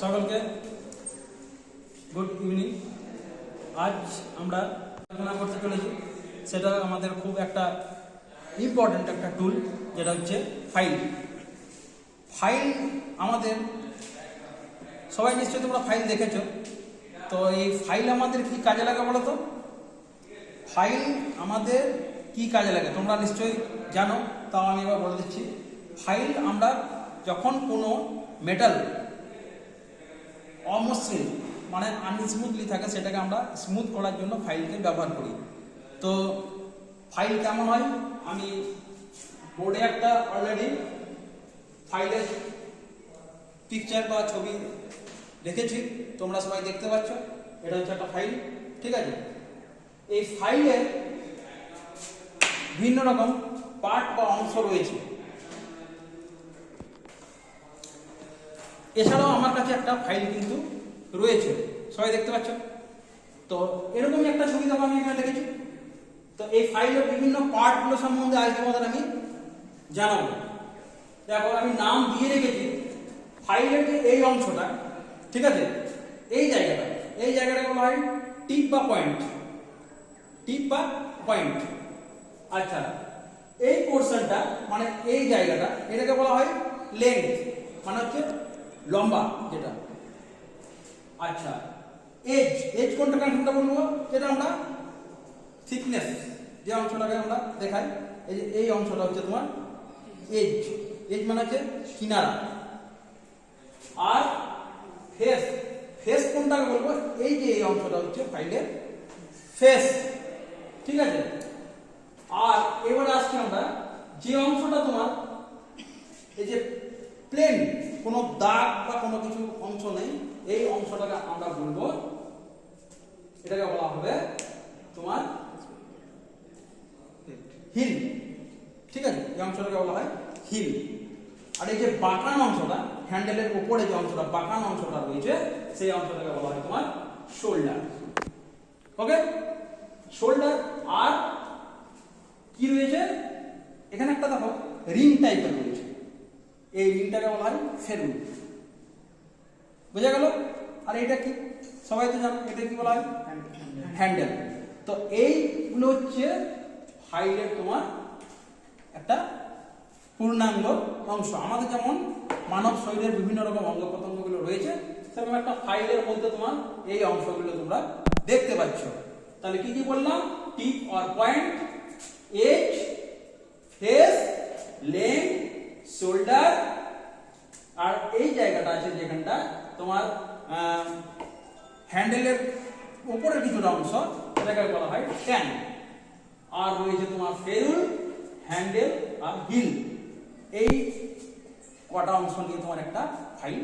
সকলকে good evening. আজ আমরা আলোচনা করতে চলেছি। সেটা আমাদের খুব একটা ইম্পর্ট্যান্ট একটা টুল যেটা হচ্ছে ফাইল ফাইল আমাদের, সবাই নিশ্চয়ই তোমরা ফাইল দেখেছ। তো এই ফাইল আমাদের কি কাজে লাগে বলো তো ফাইল আমাদের কি কাজে লাগে? তোমরা নিশ্চয়ই জানো, তাও আমি এবার বলে দিচ্ছি। ফাইল আমরা যখন কোনো মেটাল অমসৃণ মানে আনস্মুথলি থাকে, সেটাকে আমরা স্মুথ করার জন্য ফাইলকে ব্যবহার করি। তো ফাইল কেমন হয়? আমি বোর্ডে একটা অলরেডি ফাইলের পিকচার বা ছবি রেখেছি তোমরা সবাই দেখতে পাচ্ছ, এটা হচ্ছে একটা ফাইল ঠিক আছে? এই ফাইলের ভিন্ন রকম পার্ট বা অংশ রয়েছে। এছাড়াও আমার কাছে একটা ফাইল কিন্তু রয়েছে। সবাই দেখতে পাচ্ছ? তো এরকমই একটা ছবি দেখো আমি এখানে দেখেছি। তো এই ফাইলের বিভিন্ন পার্টগুলো সম্বন্ধে আজ তোমাদের আমি জানাব। দেখো, আমি নাম দিয়ে রেখেছি। ফাইলের যে এই অংশটা, ঠিক আছে? এই জায়গাটা এই জায়গাটা বলা হয়? টিপ বা পয়েন্ট টিপ বা পয়েন্ট আচ্ছা এই পোর্শনটা মানে এই জায়গাটা, এটাকে বলা হয় লেন্থ মানে হচ্ছে লম্বা যেটা। আচ্ছা এজ এজ কোনটা কোনটা বলব? যেটা আমরা থিকনেস যে অংশটাকে আমরা দেখাই, এই যে এই অংশটা হচ্ছে তোমার এজ এজ মানে হচ্ছে কিনারা। আর ফেস ফেস কোনটাকে বলব? এই যে এই অংশটা হচ্ছে ফাইলের ফেস ঠিক আছে? আর এবারে আসছি আমরা যে অংশটা তোমার, এই যে প্লেন কোনো দাগ বা কোনো কিছু অংশ নেই, এই অংশটাকে আমরা বলব, এটাকে বলা হবে তোমার হিল। ঠিক আছে? এই অংশটাকে বলা হয় হিল। আর এই যে বাঁকান অংশটা, হ্যান্ডেলের উপরে যে অংশটা বাঁকান অংশটা রয়েছে, সেই অংশটাকে বলা হয় তোমার শোল্ডার। ওকে? শোল্ডার আর কি রয়েছে? এখানে একটা দেখো, রিং টাইপের রয়েছে। এই রিংটাকে বলা হয়? ফেরুল বোঝা গেল? আর এটা কি? সবাই তো জানো, এটা কি বলা হয়? হ্যান্ডেল তো এইগুলো হচ্ছে ফাইলের তোমার একটা পূর্ণাঙ্গ অংশ। আমাদের যেমন মানব শরীরের বিভিন্ন রকম অঙ্গ প্রত্যঙ্গগুলো রয়েছে, সেরকম একটা ফাইলের মধ্যে তোমার এই অংশগুলো তোমরা দেখতে পাচ্ছ। তাহলে কি কি বললাম? Tip or point, edge, face, length shoulder আর এই জায়গাটা আছে যেখানটা তোমার হ্যান্ডেলের উপরের কিছুটা অংশ সেটাকে বলা হয় ট্যান আর রয়েছে তোমার ফেরুল হ্যান্ডেল আর হিল এই কটা অংশ নিয়ে তোমার একটা ফাইল